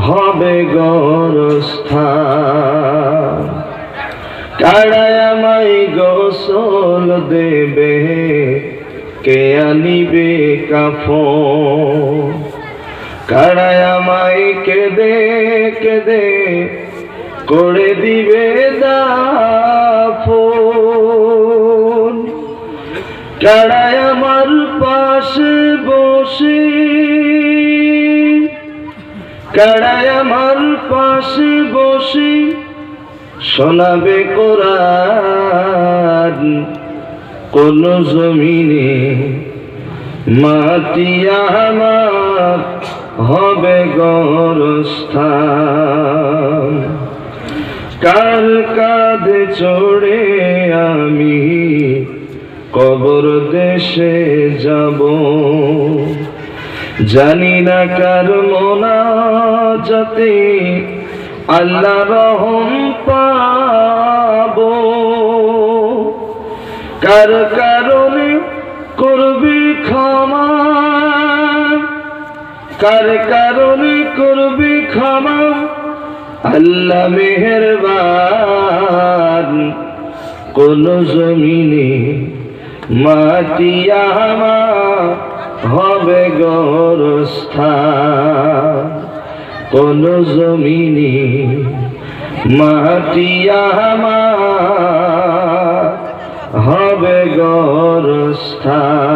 হবে গরস্থান আমায় গোসল দেবে, কে আনিবে কাফন? কাড়ায় আমায় কেদে কেদে করে দিবে দাফন? কাড়ায় আমার পাশে বসে কাড়ায় আমার পাশে বসে শোনাবে কোরআন। কোন জমিনে মাটি আমার হবে গরস্থান কার কাঁধে চড়ে আমি কবর দেশে যাব? জানি না কার মোনা যাতে আল্লাহ রহম পাবো। কার কারণে করবি ক্ষমা? কার কারণে করবি ক্ষমা? আল্লাহ মেহরবান, কোন জমিনে মাটি আমার হবে গরস্থান কোন জমিনি মাটিয়া হবে গরস্থান